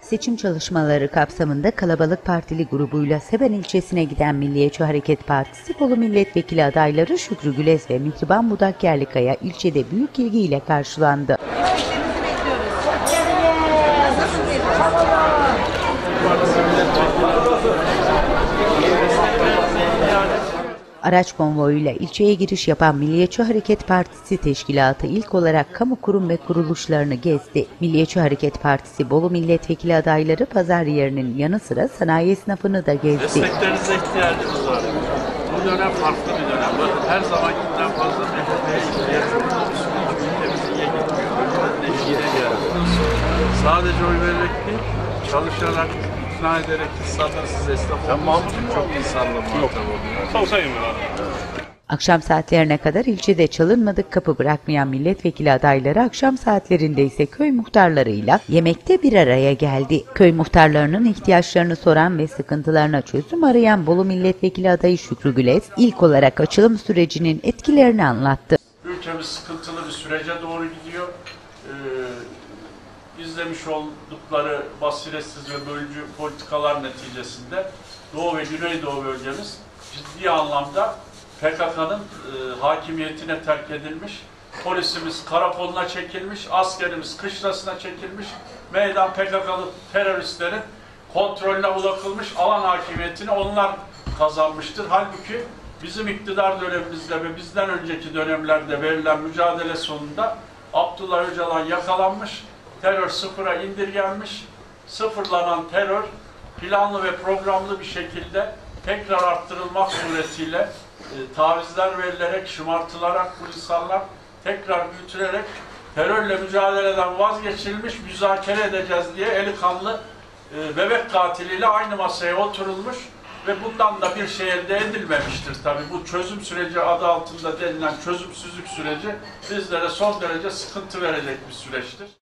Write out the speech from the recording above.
Seçim çalışmaları kapsamında kalabalık partili grubuyla Seben ilçesine giden Milliyetçi Hareket Partisi Bolu Milletvekili adayları Şükrü Güles ve Mihriban Budak Yerlikaya ilçede büyük ilgiyle karşılandı. Araç konvoyuyla ilçeye giriş yapan Milliyetçi Hareket Partisi teşkilatı ilk olarak kamu kurum ve kuruluşlarını gezdi. Milliyetçi Hareket Partisi Bolu milletvekili adayları pazar yerinin yanı sıra sanayi esnafını da gezdi. Desteklerinize ihtiyacımız var. Bu dönem farklı bir dönem. Bakın her zamankinden fazla gitmiyor. Neşide geldi. Sadece oy vererek değil, çalışarak, ikna ederek insanlar siz esnaf olduğunuz için çok insanla muhatap oluyor. Akşam saatlerine kadar ilçede çalınmadık kapı bırakmayan milletvekili adayları akşam saatlerinde ise köy muhtarlarıyla yemekte bir araya geldi. Köy muhtarlarının ihtiyaçlarını soran ve sıkıntılarına çözüm arayan Bolu milletvekili adayı Şükrü Güles ilk olarak açılım sürecinin etkilerini anlattı. Ülkemiz sıkıntılı bir sürece doğru gidiyor. Ee, izlemiş oldukları basiretsiz ve bölücü politikalar neticesinde Doğu ve Güneydoğu bölgemiz ciddi anlamda PKK'nın e, hakimiyetine terk edilmiş. Polisimiz karakoluna çekilmiş, askerimiz kışlasına çekilmiş. Meydan PKK'lı teröristlerin kontrolüne bırakılmış alan hakimiyetini onlar kazanmıştır. Halbuki bizim iktidar dönemimizde ve bizden önceki dönemlerde verilen mücadele sonunda Abdullah Öcalan yakalanmış, terör sıfıra indirgenmiş, sıfırlanan terör planlı ve programlı bir şekilde tekrar arttırılmak suretiyle e, tavizler verilerek, şımartılarak bu insanlar tekrar büyütülerek terörle mücadeleden vazgeçilmiş, müzakere edeceğiz diye eli kanlı e, bebek katiliyle aynı masaya oturulmuş ve bundan da bir şey elde edilmemiştir tabii. Bu çözüm süreci adı altında denilen çözümsüzlük süreci bizlere son derece sıkıntı verecek bir süreçtir.